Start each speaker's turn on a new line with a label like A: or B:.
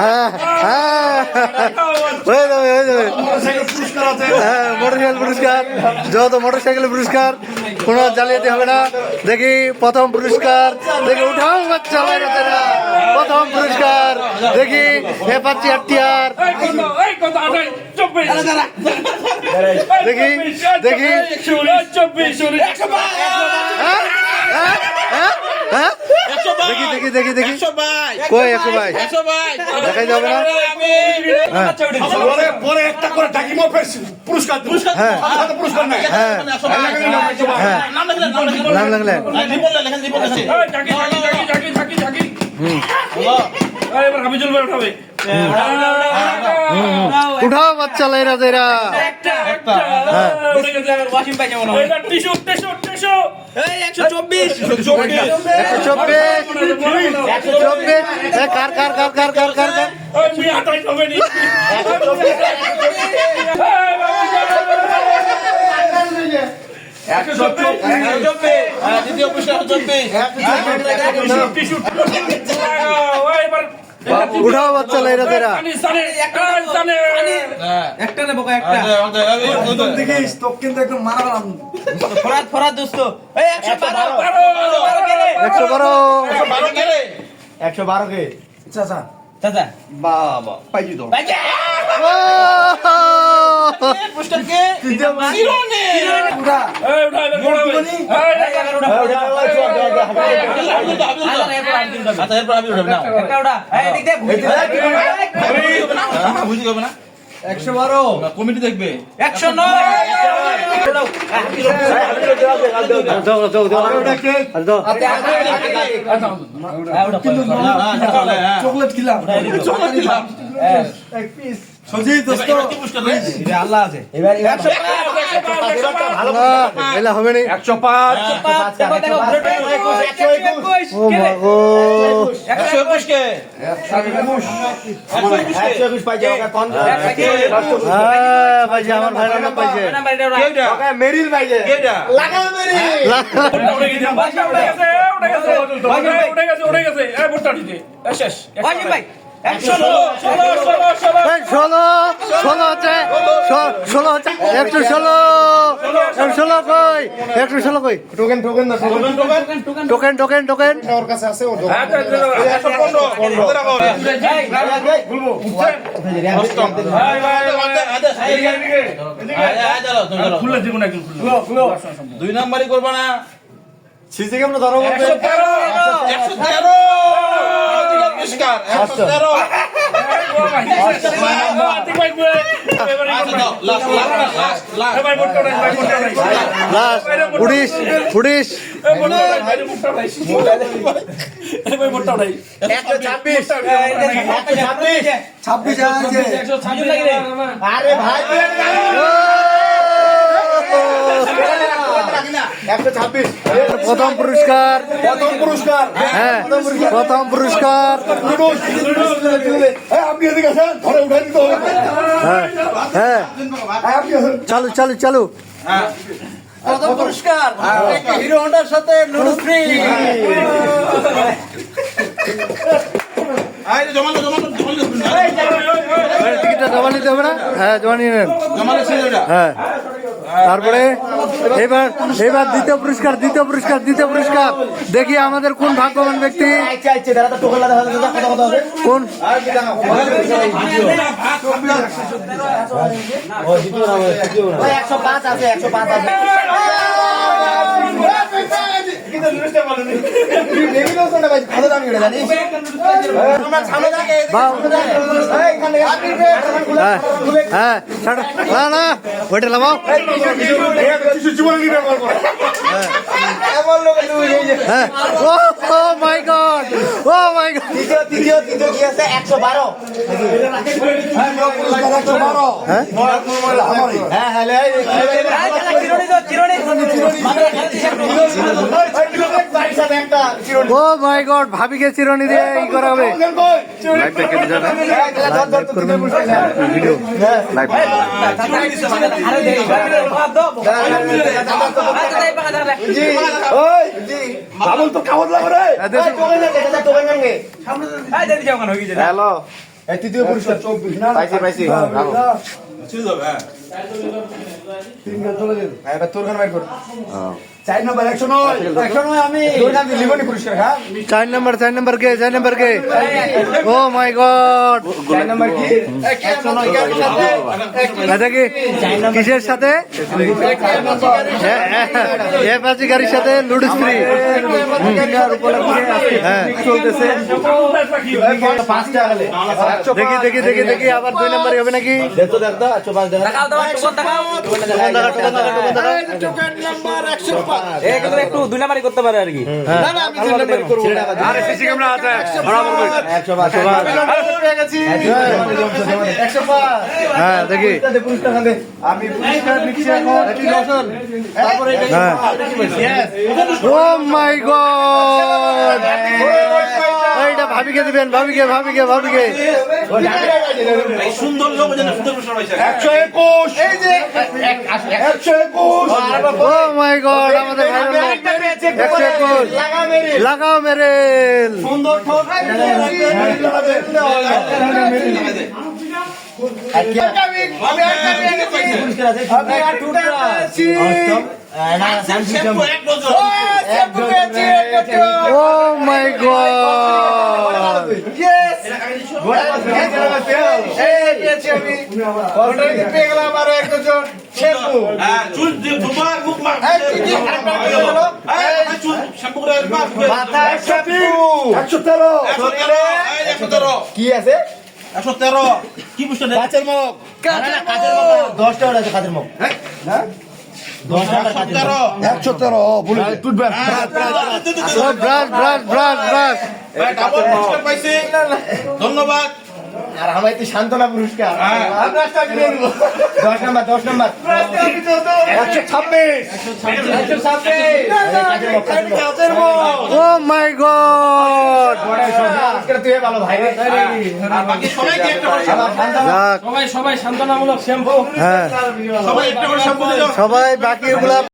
A: হ্যাঁ হ্যাঁ। হয়ে যাবে হয়ে যাবে।
B: মোটরসাইকেল পুরস্কার
A: যত মোটরসাইকেল পুরস্কার কোনো জালিয়াতি হবে না। দেখি প্রথম পুরস্কার। দেখি উঠাও বাচ্চা প্রথম পুরস্কার। দেখি হে পাচ্ছি
C: চব্বিশ।
A: দেখি দেখি।
C: চব্বিশ
A: হ্যাঁ? দেখি দেখি দেখি দেখি। কই একশো ভাই দেখাই যাবে না? হ্যাঁ।
B: পরে একটা করে ফের পুরস্কার
A: হ্যাঁ।
B: পুরস্কার নাই।
A: হ্যাঁ। হ্যাঁ। নাম লাগলে
C: এবার হাবিজুল ভাই উঠাবে।
A: উঠাও বাচ্চা লাইরা
C: টিস্যু
A: একশো চব্বিশ চব্বিশ কার কার কার কার কার কার কার
C: হবে নি টিস্যু এবার
A: উঠাও বাচ্চা লাইরা তেরা।
C: পানি একটা। সানে
B: দেখিস স্টক কিন্তু একদম মারালাম
A: একশো বারো।
B: একশো বারো। কে চাচা বাবা তো।
C: এবার উঠাবে
B: একশো বারো।
D: কমিটি দেখবে।
A: একশো যাও
B: চকলেট খেলাম।
D: চকলেট দিলাম
B: এক পিস সজি দোস্ত
D: আল্লাহ আছে।
A: না, এলা হবে নি।
B: একশো পাঁচ।
A: ও মা গো।
D: একশো একুশ কে?
A: হ্যাঁ পাইছে? আমার ভাই রান্না পাইছে।
B: মেরিল পাইছে।
D: কেটা
C: উঠে গেছে উঠে গেছে। উঠে গেছে উঠে গেছে। এই ভোটটা দিতে। শেষ ষোলো ষোলো ষোলো ষোলো
A: এই ষোলো ষোলো হচ্ছে ষোলো হচ্ছে একশো ষোলো। একশো ষোলো কই? একশো ষোলো কই?
B: Token token token
A: token token token
B: ওর কাছে আছে ও
D: একশো পনেরো পনেরো।
C: খুললে জীবন একজন খুললে।
D: দুই নাম্বারই করবা না।
B: সিসি ক্যামেরা ধরো
C: একশো তেরো।
D: একশো তেরো। পুরস্কার
A: উড়িস উড়িস
B: ছাব্বিশ আরে ভাই ছাব্বিশ
A: প্রথম পুরস্কার।
B: প্রথম পুরস্কার।
A: হ্যাঁ প্রথম পুরস্কার। হ্যাঁ হ্যাঁ
B: আপনি আসেন।
A: চালু চালু চালু।
B: প্রথম পুরস্কার হিরো হন্ডার সাথে
D: জমা
A: টিকিটটা জমা নিতে হবে না? হ্যাঁ জমা নিয়ে নেন।
D: জমা
A: হ্যাঁ। তারপরে এবার এবার দ্বিতীয় পুরস্কার দ্বিতীয় পুরস্কার দ্বিতীয় পুরস্কার। দেখি আমাদের কোন ভাগ্যবান ব্যক্তি। কোন?
B: একশো পাঁচ আছে একশো পাঁচ আছে।
A: হ্যাঁ হ্যাঁ না না ওইটা লাগাও হ্যাঁ ও ও মাই গড ও মাই গড
B: তৃতীয় তৃতীয় তৃতীয় কি আছে একশো বারো
A: হ্যাঁ
B: হ্যাঁ হ্যাঁ
A: ও মাই গড ভাবিকে চিরনি দিয়ে ই করা হবে লাইভটা কেটে যাবে লাইভ করবেন ভিডিও লাইভ হ্যালো
E: তৃতীয় পুরস্কার চব্বিশ
A: পাইছি পাইছি
D: ছিল যাবে হ্যাঁ
E: তিন গান চলে যাবে এবার তোর গান বাইর কর চার নম্বর একশো নয়
B: একশো নয় আমি
E: তোর গান লিবনি পুরস্কার হ্যাঁ
A: চার নম্বর চার নম্বর কে চার নম্বর কে ও মাই গড
E: চার নম্বর কি
B: একশো নয় গাড়ির সাথে
A: এটা কি কিসের সাথে এপাচি গাড়ির সাথে লুডুস ফ্রি হ্যাঁ
E: চলতেছে
C: কি হয়?
E: পাঁচটা গেলে
A: দেখি দেখি দেখি দেখি আবার দুই নম্বর হবে নাকি
E: দেখো দেখো
F: একটু দুই নাম্বারই করতে পারে আর কি
A: হ্যাঁ দেখি
E: আমি পুরস্কার দিচ্ছি এখন তারপরে
A: হ্যাঁ ও মাই গড এইটা ভাবিকে দিবেন ভাবিকে ভাবিকে ভাবিকে।
D: এই সুন্দর লোক যেন সুন্দর
E: একশো একুশ। এই যে একশো একুশ।
A: ও মাই গড আমাদের একশো একুশ। লাগাও মেরেল।
E: সুন্দর
A: ও মাই গড
D: হ্যাঁ মুখ চুল মার
E: একশো তেরো
D: এই একশো তেরো
E: কি আছে
D: একশো তেরো কি দেয়?
E: কাঁচের মুখ দশ টাকা আছে কাঁচের মুখ হ্যাঁ
D: একশো তেরো
E: বলে
A: ব্রাশ ব্রাশ ব্রাশ
D: ধন্যবাদ
E: আর আমার তো সান্ত্বনা পুরস্কার দশ নম্বর দশ নম্বর একশো ছাব্বিশ
A: ও মাই গড
E: তুই ভালো ভাই।
D: আর বাকি সবাইকে একটা করে
C: সবাই সবাই সান্ত্বনামূলক শ্যাম্পু।
A: হ্যাঁ।
D: সবাই একটা করে শ্যাম্পু
A: সবাই বাকি